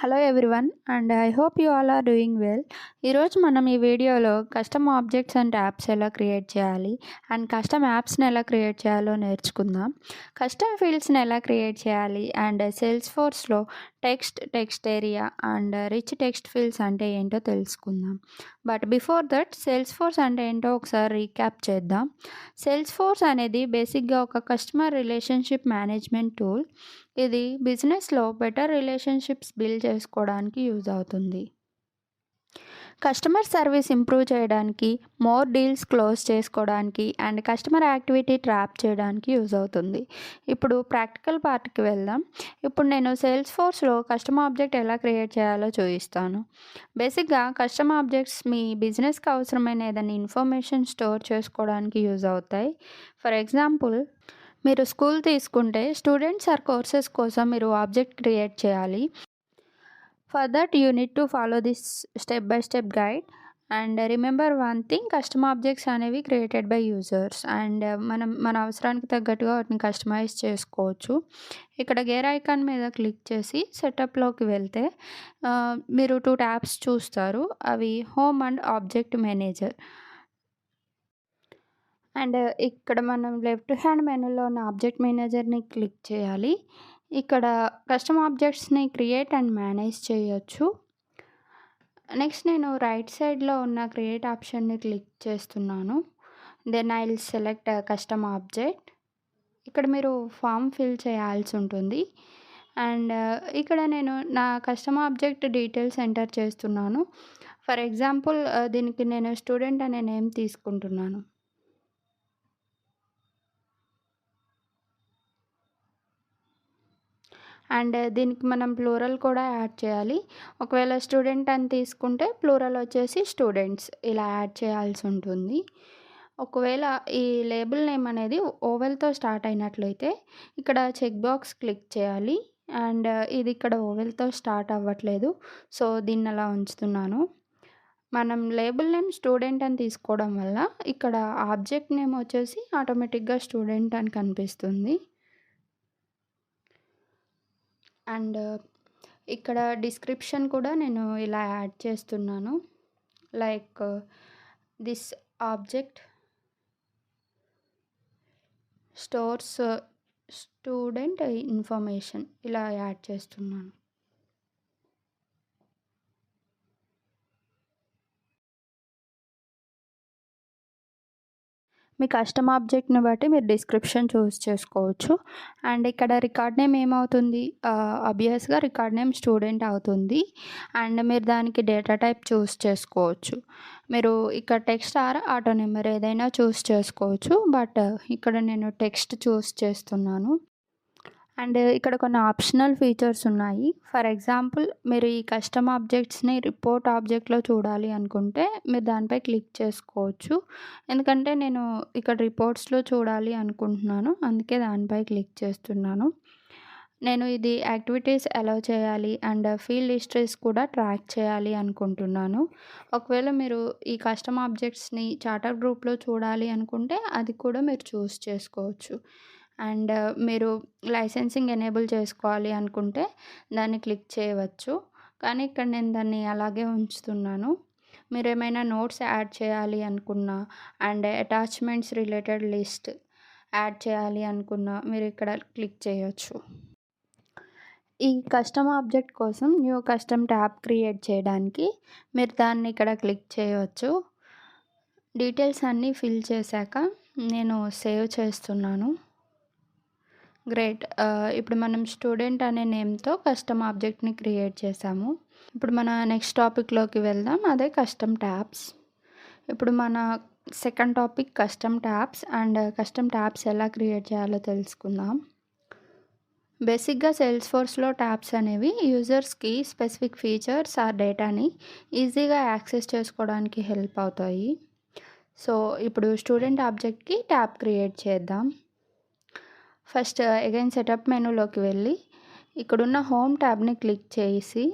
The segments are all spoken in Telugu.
hello everyone and i hope you all are doing well. ఈరోజు మనం ఈ వీడియోలో కస్టమ్ ఆబ్జెక్ట్స్ అండ్ యాప్స్ ఎలా క్రియేట్ చేయాలి అండ్ కస్టమ్ యాప్స్ని ఎలా క్రియేట్ చేయాలో నేర్చుకుందాం. కస్టమ్ ఫీల్డ్స్ని ఎలా క్రియేట్ చేయాలి అండ్ సేల్స్ ఫోర్స్లో text text area and rich text fields అంటే ఏంటో తెలుసుకుందాం. But before that Salesforce అంటే ఏంటో ఒకసారి రీక్యాప్ చేద్దాం. సేల్స్ ఫోర్స్ అనేది బేసిక్గా ఒక కస్టమర్ రిలేషన్షిప్ మేనేజ్మెంట్ టూల్. ఇది బిజినెస్లో బెటర్ రిలేషన్షిప్స్ బిల్డ్ చేసుకోవడానికి యూజ్ అవుతుంది. కస్టమర్ సర్వీస్ ఇంప్రూవ్ చేయడానికి మోర్ డీల్స్ క్లోజ్ చేసుకోవడానికి అండ్ కస్టమర్ యాక్టివిటీ ట్రాప్ చేయడానికి యూజ్ అవుతుంది. ఇప్పుడు ప్రాక్టికల్ పార్ట్కి వెళ్దాం. ఇప్పుడు నేను సేల్స్ ఫోర్స్లో కస్టమర్ ఆబ్జెక్ట్ ఎలా క్రియేట్ చేయాలో చూపిస్తాను. బేసిక్గా కస్టమర్ ఆబ్జెక్ట్స్ మీ బిజినెస్కి అవసరమైన ఏదైనా ఇన్ఫర్మేషన్ స్టోర్ చేసుకోవడానికి యూజ్ అవుతాయి. ఫర్ ఎగ్జాంపుల్ మీరు స్కూల్ తీసుకుంటే స్టూడెంట్స్ ఆర్ కోర్సెస్ కోసం మీరు ఆబ్జెక్ట్ క్రియేట్ చేయాలి. For that you need to follow this step by step guide and remember one thing custom objects అనేవి క్రియేటెడ్ బై యూజర్స్ అండ్ మనం మన అవసరానికి తగ్గట్టుగా వాటిని కస్టమైజ్ చేసుకోవచ్చు. ఇక్కడ గేర్ ఐకాన్ మీద క్లిక్ చేసి సెటప్లోకి వెళ్తే మీరు టూ ట్యాబ్స్ చూస్తారు. అవి home and object manager and ఇక్కడ మనం లెఫ్ట్ హ్యాండ్ మెనూలో ఉన్న ఆబ్జెక్ట్ మేనేజర్ని క్లిక్ చేయాలి. ఇక్కడ కస్టమ్ ఆబ్జెక్ట్స్ని క్రియేట్ అండ్ మేనేజ్ చేయొచ్చు. నెక్స్ట్ నేను రైట్ సైడ్లో ఉన్న క్రియేట్ ఆప్షన్ని క్లిక్ చేస్తున్నాను. Then I will select custom object. ఇక్కడ మీరు ఫామ్ ఫిల్ చేయాల్సి ఉంటుంది. అండ్ uh, ఇక్కడ నేను నా కస్టమ్ ఆబ్జెక్ట్ డీటెయిల్స్ ఎంటర్ చేస్తున్నాను. ఫర్ ఎగ్జాంపుల్ uh, దీనికి నేను స్టూడెంట్ అనే నేమ్ తీసుకుంటున్నాను. అండ్ దీనికి మనం ప్లూరల్ కూడా యాడ్ చేయాలి. ఒకవేళ స్టూడెంట్ అని తీసుకుంటే ప్లూరల్ వచ్చేసి స్టూడెంట్స్ ఇలా యాడ్ చేయాల్సి ఉంటుంది. ఒకవేళ ఈ లేబుల్ నేమ్ అనేది ఓవెల్తో స్టార్ట్ అయినట్లయితే ఇక్కడ చెక్ బాక్స్ క్లిక్ చేయాలి. అండ్ ఇది ఇక్కడ ఓవెల్తో స్టార్ట్ అవ్వట్లేదు. సో దీన్ని అలా ఉంచుతున్నాను. మనం లేబుల్ నేమ్ స్టూడెంట్ అని తీసుకోవడం వల్ల ఇక్కడ ఆబ్జెక్ట్ నేమ్ వచ్చేసి ఆటోమేటిక్గా స్టూడెంట్ అని కనిపిస్తుంది. అండ్ ఇక్కడ డిస్క్రిప్షన్ కూడా నేను ఇలా యాడ్ చేస్తున్నాను. Like this object stores student information ఇలా యాడ్ చేస్తున్నాను. మీ కస్టమ్ ఆబ్జెక్ట్ని బట్టి మీరు డిస్క్రిప్షన్ చూస్ చేసుకోవచ్చు. అండ్ ఇక్కడ రికార్డ్ నేమ్ ఏమవుతుంది? అబియస్గా రికార్డ్ నేమ్ స్టూడెంట్ అవుతుంది. అండ్ మీరు దానికి డేటా టైప్ చూస్ చేసుకోవచ్చు. మీరు ఇక్కడ టెక్స్ట్ ఆర్ ఆటో నెంబర్ ఏదైనా చూస్ చేసుకోవచ్చు. బట్ ఇక్కడ నేను టెక్స్ట్ చూస్ చేస్తున్నాను. అండ్ ఇక్కడ కొన్ని ఆప్షనల్ ఫీచర్స్ ఉన్నాయి. ఫర్ ఎగ్జాంపుల్ మీరు ఈ కస్టమ్ ఆబ్జెక్ట్స్ని రిపోర్ట్ ఆబ్జెక్ట్లో చూడాలి అనుకుంటే మీరు దానిపై క్లిక్ చేసుకోవచ్చు. ఎందుకంటే నేను ఇక్కడ రిపోర్ట్స్లో చూడాలి అనుకుంటున్నాను. అందుకే దానిపై క్లిక్ చేస్తున్నాను. నేను ఇది యాక్టివిటీస్ అలౌ చేయాలి అండ్ ఫీల్డ్ హిస్టరీస్ కూడా ట్రాక్ చేయాలి అనుకుంటున్నాను. ఒకవేళ మీరు ఈ కస్టమ్ ఆబ్జెక్ట్స్ని చార్టర్ గ్రూప్లో చూడాలి అనుకుంటే అది కూడా మీరు చూస్ చేసుకోవచ్చు. అండ్ మీరు లైసెన్సింగ్ ఎనేబుల్ చేసుకోవాలి అనుకుంటే దాన్ని క్లిక్ చేయవచ్చు. కానీ ఇక్కడ నేను దాన్ని అలాగే ఉంచుతున్నాను. మీరు ఏమైనా నోట్స్ యాడ్ చేయాలి అనుకున్నా and attachments related list add చేయాలి అనుకున్నా మీరు ఇక్కడ క్లిక్ చేయొచ్చు. ఈ కస్టమ్ ఆబ్జెక్ట్ కోసం న్యూ కస్టమ్ ట్యాబ్ క్రియేట్ చేయడానికి మీరు దాన్ని ఇక్కడ క్లిక్ చేయవచ్చు డీటెయిల్స్ అన్నీ ఫిల్ చేశాక నేను సేవ్ చేస్తున్నాను. గ్రేట్ uh, ఇప్పుడు మనం స్టూడెంట్ అనే నేమ్తో కస్టమ్ ఆబ్జెక్ట్ని క్రియేట్ చేసాము ఇప్పుడు మన నెక్స్ట్ టాపిక్లోకి వెళ్దాం. అదే కస్టమ్ ట్యాబ్స్ ఇప్పుడు మన second topic custom tabs and custom tabs ఎలా క్రియేట్ చేయాలో తెలుసుకుందాం. బేసిక్గా సేల్స్ ఫోర్స్లో ట్యాబ్స్ అనేవి యూజర్స్కి స్పెసిఫిక్ ఫీచర్స్ ఆ డేటాని ఈజీగా యాక్సెస్ చేసుకోవడానికి హెల్ప్ అవుతాయి. సో ఇప్పుడు స్టూడెంట్ ఆబ్జెక్ట్కి ట్యాబ్ క్రియేట్ చేద్దాం. ఫస్ట్ అగైన్ సెటప్ మెనూలోకి వెళ్ళి ఇక్కడున్న హోమ్ ట్యాబ్ని క్లిక్ చేసి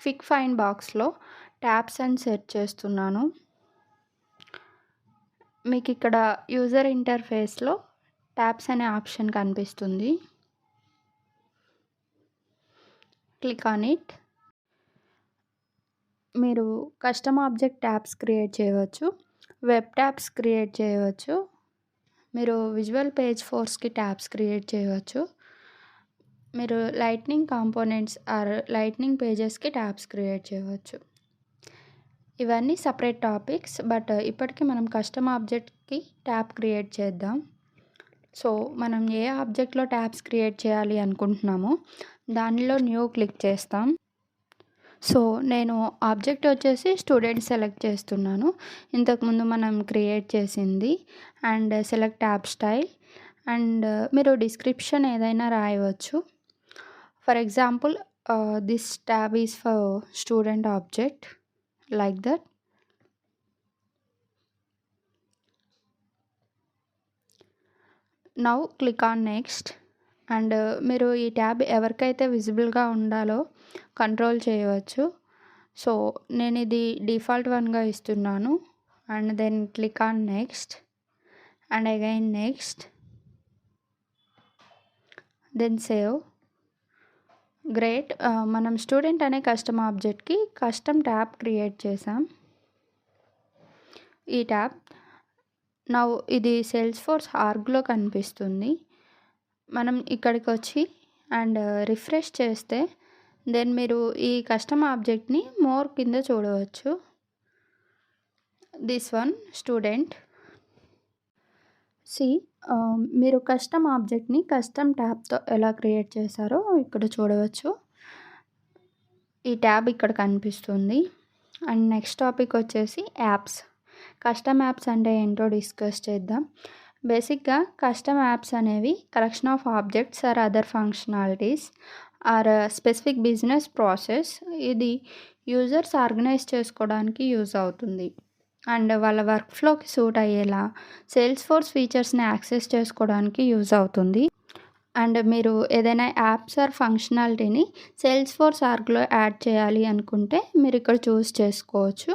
క్విక్ ఫైన్ బాక్స్లో ట్యాబ్స్ అని సెట్ చేస్తున్నాను. మీకు ఇక్కడ యూజర్ ఇంటర్ఫేస్లో ట్యాబ్స్ అనే ఆప్షన్ కనిపిస్తుంది. క్లిక్ ఆన్ ఇట్ మీరు కస్టమ్ ఆబ్జెక్ట్ ట్యాబ్స్ క్రియేట్ చేయవచ్చు వెబ్ ట్యాబ్స్ క్రియేట్ చేయవచ్చు మీరు విజువల్ పేజ్ ఫోర్స్కి ట్యాబ్స్ క్రియేట్ చేయవచ్చు. మీరు లైట్నింగ్ కాంపోనెంట్స్ ఆర్ లైట్నింగ్ పేజెస్కి ట్యాబ్స్ క్రియేట్ చేయవచ్చు. ఇవన్నీ సపరేట్ టాపిక్స్ బట్ ఇప్పటికీ మనం కస్టమ్ ఆబ్జెక్ట్కి ట్యాబ్ క్రియేట్ చేద్దాం. సో మనం ఏ ఆబ్జెక్ట్లో ట్యాబ్స్ క్రియేట్ చేయాలి అనుకుంటున్నామో దానిలో న్యూ క్లిక్ చేస్తాం. సో నేను ఆబ్జెక్ట్ వచ్చేసి స్టూడెంట్ సెలెక్ట్ చేస్తున్నాను. ఇంతకుముందు మనం క్రియేట్ చేసింది and select app style and మీరు డిస్క్రిప్షన్ ఏదైనా రాయవచ్చు. For example this tab is for student object like that. Now click on next. And మీరు ఈ ట్యాబ్ ఎవరికైతే విజిబుల్గా ఉండాలో కంట్రోల్ చేయవచ్చు. సో నేను ఇది డిఫాల్ట్ వన్గా ఇస్తున్నాను. And then click on next. And again next. Then save. Great. మనం స్టూడెంట్ అనే కస్టమ్ ఆబ్జెక్ట్కి కస్టమ్ ట్యాబ్ క్రియేట్ చేసాం ఈ ట్యాబ్. నా ఇది సేల్స్ ఫోర్స్ ఆర్గ్లో కనిపిస్తుంది. మనం ఇక్కడికి వచ్చి అండ్ uh, రిఫ్రెష్ చేస్తే దెన్ మీరు ఈ కస్టమ్ ఆబ్జెక్ట్ని మోర్ కింద చూడవచ్చు. This one student. సి మీరు కస్టమ్ ఆబ్జెక్ట్ని కస్టమ్ ట్యాబ్తో ఎలా క్రియేట్ చేశారో ఇక్కడ చూడవచ్చు. ఈ ట్యాబ్ ఇక్కడ కనిపిస్తుంది. అండ్ నెక్స్ట్ టాపిక్ వచ్చేసి యాప్స్. కస్టమ్ యాప్స్ అంటే ఏంటో డిస్కస్ చేద్దాం. బేసిక్గా కస్టమ్ యాప్స్ అనేవి collection of objects or other functionalities or specific business process ఇది యూజర్స్ ఆర్గనైజ్ చేసుకోవడానికి యూజ్ అవుతుంది. అండ్ వాళ్ళ వర్క్ ఫ్లోకి సూట్ అయ్యేలా సేల్స్ ఫోర్స్ ఫీచర్స్ని యాక్సెస్ చేసుకోవడానికి యూజ్ అవుతుంది. అండ్ మీరు ఏదైనా యాప్స్ ఆర్ ఫంక్షనాలిటీని సేల్స్ ఫోర్స్ ఆర్గ్లో యాడ్ చేయాలి అనుకుంటే మీరు ఇక్కడ చూస్ చేసుకోవచ్చు.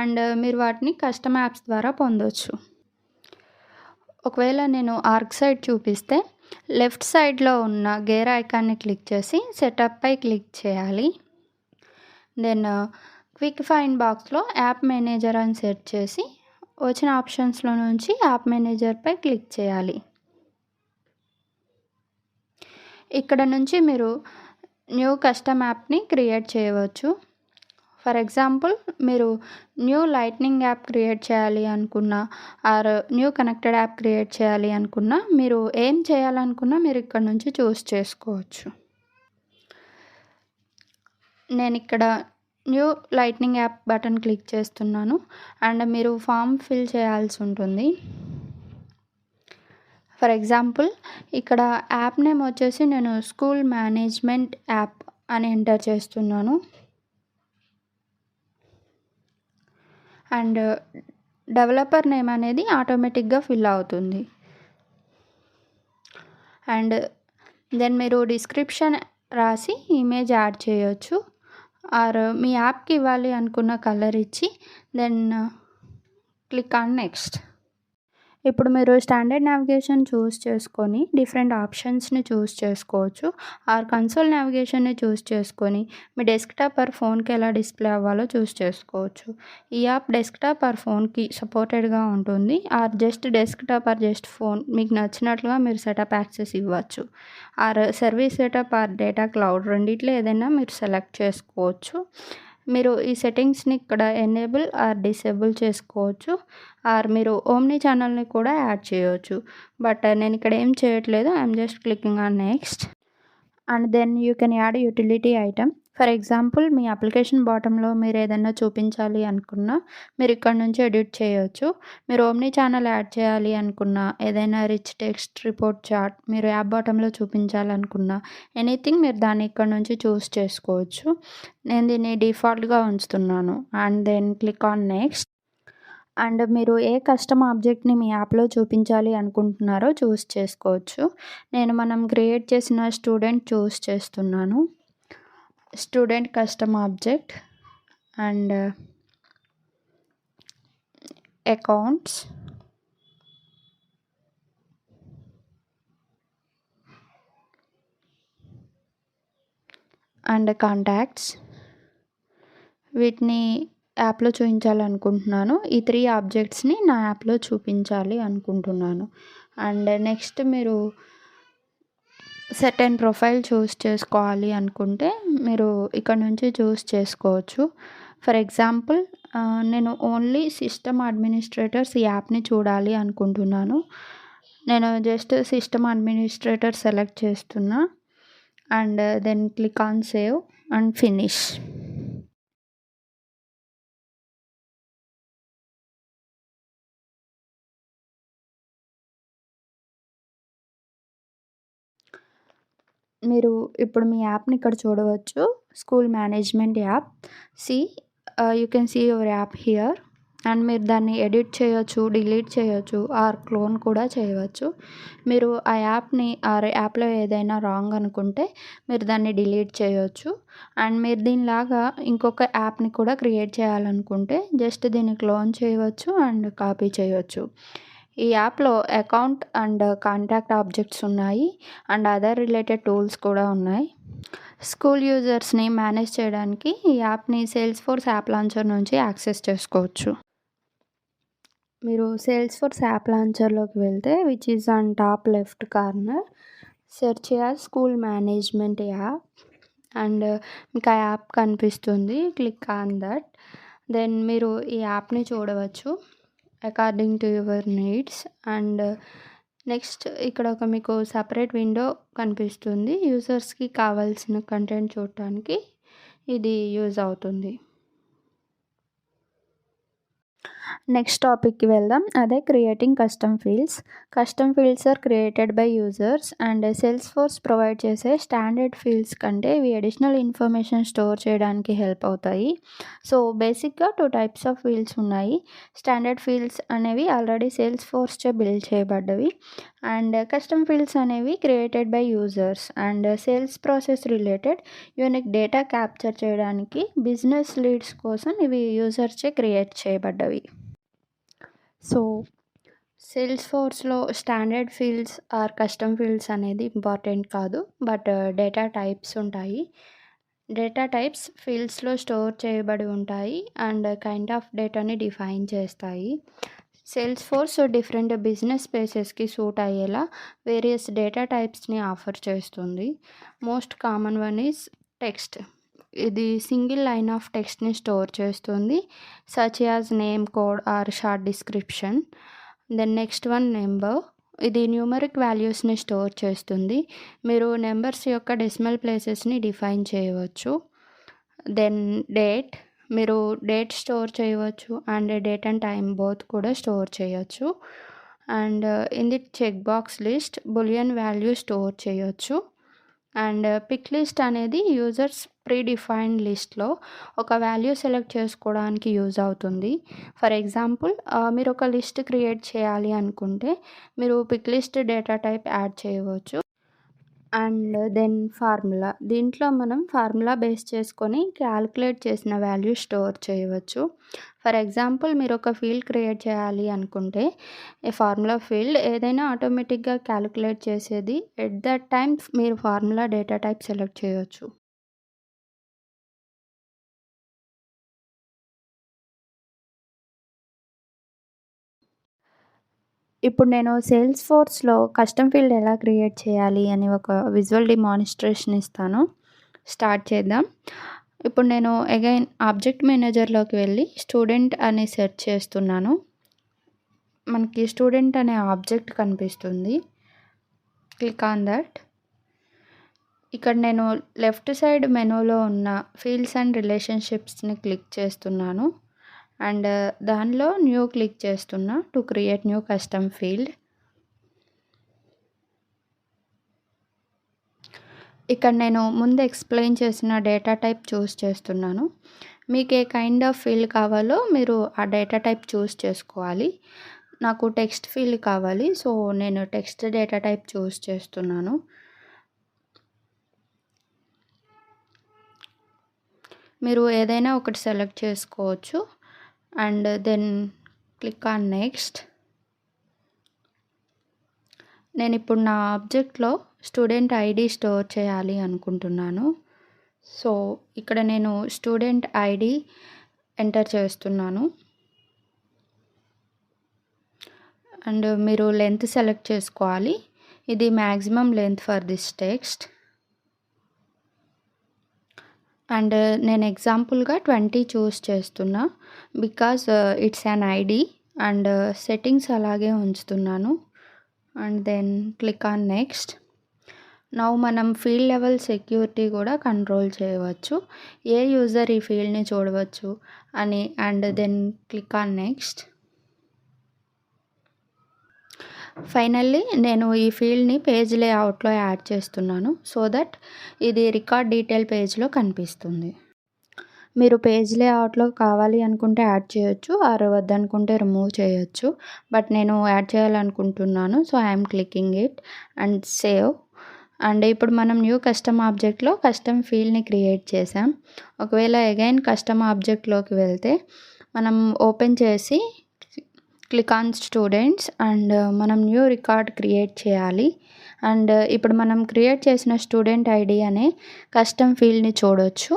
అండ్ మీరు వాటిని కస్టమ్ యాప్స్ ద్వారా పొందవచ్చు ఒకవేళ నేను ఆర్క్ సైడ్ చూపిస్తే లెఫ్ట్ సైడ్లో ఉన్న గేర్ ఐకాన్ని క్లిక్ చేసి సెటప్పై క్లిక్ చేయాలి. దెన్ క్విక్ ఫైండ్ బాక్స్లో యాప్ మేనేజర్ అని సెట్ చేసి వచ్చిన ఆప్షన్స్లో నుంచి యాప్ మేనేజర్పై క్లిక్ చేయాలి. ఇక్కడ నుంచి మీరు న్యూ కస్టమ్ యాప్ని క్రియేట్ చేయవచ్చు. ఫర్ ఎగ్జాంపుల్ మీరు న్యూ లైట్నింగ్ యాప్ క్రియేట్ చేయాలి అనుకున్నా or new connected app create చేయాలి అనుకున్నా మీరు ఏం చేయాలనుకున్నా మీరు ఇక్కడ నుంచి చూస్ చేసుకోవచ్చు. నేను ఇక్కడ new lightning app button click చేస్తున్నాను. అండ్ మీరు ఫామ్ ఫిల్ చేయాల్సి ఉంటుంది. ఫర్ ఎగ్జాంపుల్ ఇక్కడ యాప్ నేమ్ వచ్చేసి నేను స్కూల్ మేనేజ్మెంట్ యాప్ అని ఎంటర్ చేస్తున్నాను. అండ్ డెవలపర్ నేమ్ అనేది ఆటోమేటిక్గా ఫిల్ అవుతుంది. అండ్ దెన్ మీరు డిస్క్రిప్షన్ రాసి ఇమేజ్ యాడ్ చేయొచ్చు. ఆర్ మీ యాప్కి ఇవ్వాలి అనుకున్న కలర్ ఇచ్చి దెన్ క్లిక్ ఆన్ నెక్స్ట్. ఇప్పుడు మీరు స్టాండర్డ్ నావిగేషన్ చూస్ చేసుకొని డిఫరెంట్ ఆప్షన్స్ని చూస్ చేసుకోవచ్చు. ఆర్ కన్సోల్ నావిగేషన్ని చూస్ చేసుకొని మీ డెస్క్టాప్ ఆర్ ఫోన్కి ఎలా డిస్ప్లే అవ్వాలో చూస్ చేసుకోవచ్చు. ఈ యాప్ డెస్క్టాప్ ఆర్ ఫోన్కి సపోర్టెడ్గా ఉంటుంది. Or just desktop or just phone మీకు నచ్చినట్లుగా మీరు సెటప్ యాక్సెస్ ఇవ్వచ్చు. Or service setup or data cloud రెండిట్లో ఏదైనా మీరు సెలెక్ట్ చేసుకోవచ్చు. మీరు ఈ సెట్టింగ్స్ని ఇక్కడ ఎనేబుల్ ఆర్ డిసేబుల్ చేసుకోవచ్చు. ఆర్ మీరు ఓమ్ని ఛానల్ని కూడా యాడ్ చేయవచ్చు బట్ నేను ఇక్కడ ఏం చేయట్లేదు. I'm just clicking on next. And then you can add utility item. For example me application బాటంలో మీరు ఏదైనా చూపించాలి అనుకున్నా మీరు ఇక్కడ నుంచి ఎడిట్ చేయవచ్చు మీరు ఓమ్ని ఛానల్ యాడ్ చేయాలి అనుకున్నా ఏదైనా రిచ్ టెక్స్ట్ రిపోర్ట్ చార్ట్ మీరు యాప్ బాటంలో చూపించాలనుకున్నా ఎనీథింగ్ మీరు దాన్ని ఇక్కడ నుంచి చూస్ చేసుకోవచ్చు. నేను దీన్ని డిఫాల్ట్గా ఉంచుతున్నాను. And then click on next. And మీరు ఏ కస్టమ్ ఆబ్జెక్ట్ని మీ యాప్లో చూపించాలి అనుకుంటున్నారో చూస్ చేసుకోవచ్చు. నేను మనం క్రియేట్ చేసిన స్టూడెంట్ చూస్ చేస్తున్నాను. Student custom object and accounts and contacts వీటిని యాప్లో చూపించాలనుకుంటున్నాను. ఈ త్రీ ఆబ్జెక్ట్స్ని నా యాప్లో చూపించాలి అనుకుంటున్నాను. అండ్ నెక్స్ట్ మీరు సెటన్ ప్రొఫైల్ చూస్ చేసుకోవాలి అనుకుంటే మీరు ఇక్కడ నుంచి చూస్ చేసుకోవచ్చు. ఫర్ ఎగ్జాంపుల్ నేను ఓన్లీ సిస్టమ్ అడ్మినిస్ట్రేటర్స్ ఈ యాప్ని చూడాలి అనుకుంటున్నాను. నేను జస్ట్ సిస్టమ్ అడ్మినిస్ట్రేటర్ సెలెక్ట్ చేస్తున్నా. And then click on save and finish మీరు ఇప్పుడు మీ యాప్ని ఇక్కడ చూడవచ్చు. School management app. See you can see your app here. And మీరు దాన్ని ఎడిట్ చేయొచ్చు డిలీట్ చేయొచ్చు ఆర్ క్లోన్ కూడా చేయవచ్చు. మీరు ఆ యాప్ని ఆ యాప్లో ఏదైనా రాంగ్ అనుకుంటే మీరు దాన్ని డిలీట్ చేయొచ్చు. అండ్ మీరు దీనిలాగా ఇంకొక యాప్ని కూడా క్రియేట్ చేయాలనుకుంటే జస్ట్ దీన్ని క్లోన్ చేయవచ్చు అండ్ కాపీ చేయవచ్చు ఈ యాప్లో అకౌంట్ అండ్ కాంటాక్ట్ ఆబ్జెక్ట్స్ ఉన్నాయి అండ్ అదర్ రిలేటెడ్ టూల్స్ కూడా ఉన్నాయి. స్కూల్ యూజర్స్ని మేనేజ్ చేయడానికి ఈ యాప్ని సేల్స్ ఫోర్స్ యాప్ లాంచర్ నుంచి యాక్సెస్ చేసుకోవచ్చు. మీరు సేల్స్ ఫోర్స్ యాప్ లాంచర్లోకి వెళ్తే which is on top left corner search as school management app and మీకు ఆ యాప్ కనిపిస్తుంది. Click on that. దెన్ మీరు ఈ యాప్ని చూడవచ్చు. According to your needs and next ఇక్కడ ఒక మీకు సపరేట్ విండో కనిపిస్తుంది. యూజర్స్కి కావాల్సిన కంటెంట్ చూడటానికి ఇది యూజ్ అవుతుంది. నెక్స్ట్ టాపిక్కి వెళ్దాం. అదే creating custom fields custom fields are created by users and Salesforce provide చేసే స్టాండర్డ్ ఫీల్డ్స్ కంటే ఇవి అడిషనల్ ఇన్ఫర్మేషన్ స్టోర్ చేయడానికి హెల్ప్ అవుతాయి. సో బేసిక్గా టూ టైప్స్ ఆఫ్ ఫీల్డ్స్ ఉన్నాయి. స్టాండర్డ్ ఫీల్డ్స్ అనేవి ఆల్రెడీ సేల్స్ ఫోర్స్చే బిల్డ్ చేయబడ్డవి. అండ్ కస్టమ్ ఫీల్డ్స్ అనేవి created by users and sales process related unique data capture చేయడానికి బిజినెస్ లీడ్స్ కోసం ఇవి యూజర్చే క్రియేట్ చేయబడ్డవి. సో సేల్స్ ఫోర్స్లో standard fields or custom fields అనేది ఇంపార్టెంట్ కాదు. బట్ డేటా టైప్స్ ఉంటాయి. డేటా టైప్స్ ఫీల్డ్స్లో స్టోర్ చేయబడి ఉంటాయి అండ్ కైండ్ ఆఫ్ డేటాని డిఫైన్ చేస్తాయి. సేల్స్ ఫోర్స్ డిఫరెంట్ బిజినెస్ స్పేసెస్కి సూట్ అయ్యేలా వేరియస్ డేటా టైప్స్ని ఆఫర్ చేస్తుంది. Most common one is text ఇది సింగిల్ లైన్ ఆఫ్ టెక్స్ట్ని స్టోర్ చేస్తుంది. Such as name code or short description. Then next one number. ఇది న్యూమరిక్ వాల్యూస్ని స్టోర్ చేస్తుంది. మీరు నెంబర్స్ యొక్క డెసిమల్ ప్లేసెస్ని డిఫైన్ చేయవచ్చు. Then date. మీరు డేట్ స్టోర్ చేయవచ్చు and date and time both కూడా స్టోర్ చేయొచ్చు. And in the check box list boolean value store చేయొచ్చు. అండ్ పిక్ లిస్ట్ అనేది యూజర్స్ ప్రీ డిఫైన్డ్ లిస్ట్లో ఒక వాల్యూ సెలెక్ట్ చేసుకోవడానికి యూజ్ అవుతుంది. ఫర్ ఎగ్జాంపుల్ మీరు ఒక లిస్ట్ క్రియేట్ చేయాలి అనుకుంటే మీరు pick list data type add చేయవచ్చు. And then formula. దీంట్లో మనం ఫార్ములా బేస్ చేసుకొని క్యాలిక్యులేట్ చేసిన వాల్యూ స్టోర్ చేయవచ్చు. ఫర్ ఎగ్జాంపుల్ మీరు ఒక ఫీల్డ్ క్రియేట్ చేయాలి అనుకుంటే ఏ ఫార్ములా ఫీల్డ్ ఏదైనా ఆటోమేటిక్గా క్యాలిక్యులేట్ చేసేది ఎట్ దట్ టైమ్ మీరు ఫార్ములా డేటా టైప్ సెలెక్ట్ చేయవచ్చు ఇప్పుడు నేను సేల్స్ ఫోర్స్లో కస్టమ్ ఫీల్డ్ ఎలా క్రియేట్ చేయాలి అని ఒక విజువల్ డిమానిస్ట్రేషన్ ఇస్తాను. స్టార్ట్ చేద్దాం. ఇప్పుడు నేను అగైన్ ఆబ్జెక్ట్ మేనేజర్లోకి వెళ్ళి స్టూడెంట్ అని సెర్చ్ చేస్తున్నాను. మనకి స్టూడెంట్ అనే ఆబ్జెక్ట్ కనిపిస్తుంది. క్లిక్ ఆన్ దట్ ఇక్కడ నేను లెఫ్ట్ సైడ్ మెనూలో ఉన్న ఫీల్డ్స్ అండ్ రిలేషన్షిప్స్ని క్లిక్ చేస్తున్నాను. అండ్ దానిలో న్యూ క్లిక్ చేస్తున్నా to create new custom field. ఇక్కడ నేను ముందు ఎక్స్ప్లెయిన్ చేసిన డేటా టైప్ చూస్ చేస్తున్నాను. మీకు ఏ కైండ్ ఆఫ్ ఫీల్డ్ కావాలో మీరు ఆ డేటా టైప్ చూస్ చేసుకోవాలి. నాకు టెక్స్ట్ ఫీల్డ్ కావాలి సో నేను టెక్స్ట్ డేటా టైప్ చూస్ చేస్తున్నాను. మీరు ఏదైనా ఒకటి సెలెక్ట్ చేసుకోవచ్చు. And then click on next. నేను ఇప్పుడు నా ఆబ్జెక్ట్లో స్టూడెంట్ ఐడి స్టోర్ చేయాలి అనుకుంటున్నాను. సో ఇక్కడ నేను స్టూడెంట్ ఐడి ఎంటర్ చేస్తున్నాను. అండ్ మీరు లెంత్ సెలెక్ట్ చేసుకోవాలి. ఇది maximum length for this text. And నేను ఎగ్జాంపుల్గా ట్వంటీ చూస్ చేస్తున్నా because it's an ID and uh, settings అలాగే ఉంచుతున్నాను. And then click on next. Now మనం ఫీల్డ్ లెవెల్ సెక్యూరిటీ కూడా కంట్రోల్ చేయవచ్చు. ఏ యూజర్ ఈ ఫీల్డ్ని చూడవచ్చు అని and then click on next. Finally నేను ఈ ఫీల్డ్ని పేజ్ లేఅవుట్లో యాడ్ చేస్తున్నాను సో దట్ ఇది రికార్డ్ డీటెయిల్ పేజ్లో కనిపిస్తుంది. మీరు పేజ్ లేఅవుట్లో కావాలి అనుకుంటే యాడ్ చేయొచ్చు ఆర్ వద్దనుకుంటే రిమూవ్ చేయొచ్చు బట్ నేను యాడ్ చేయాలనుకుంటున్నాను so I'm clicking it and save and ఇప్పుడు మనం న్యూ కస్టమ్ ఆబ్జెక్ట్లో కస్టమ్ ఫీల్డ్ని క్రియేట్ చేసాం ఒకవేళ అగైన్ కస్టమ్ ఆబ్జెక్ట్లోకి వెళ్తే మనం ఓపెన్ చేసి క్లిక్ ఆన్ స్టూడెంట్స్ అండ్ మనం న్యూ రికార్డ్ క్రియేట్ చేయాలి. అండ్ ఇప్పుడు మనం క్రియేట్ చేసిన స్టూడెంట్ ఐడి అనే కస్టమ్ ఫీల్డ్ని చూడొచ్చు.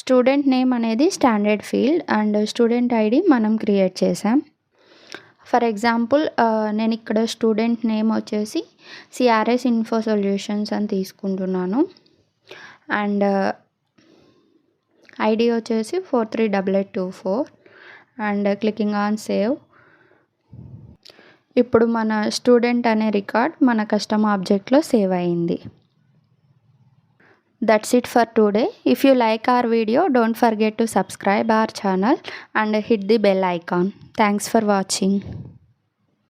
స్టూడెంట్ నేమ్ అనేది standard field and student ID మనం క్రియేట్ చేసాం. ఫర్ ఎగ్జాంపుల్ నేను ఇక్కడ స్టూడెంట్ నేమ్ వచ్చేసి సిఆర్ఎస్ ఇన్ఫో సొల్యూషన్స్ అని తీసుకుంటున్నాను. అండ్ ఐడి వచ్చేసి four three double eight two four and clicking on save ఇప్పుడు మన స్టూడెంట్ అనే రికార్డ్ మన కస్టమ్ ఆబ్జెక్ట్లో సేవ్ అయింది. That's it for today if you like our video don't forget to subscribe our channel and hit the bell icon thanks for watching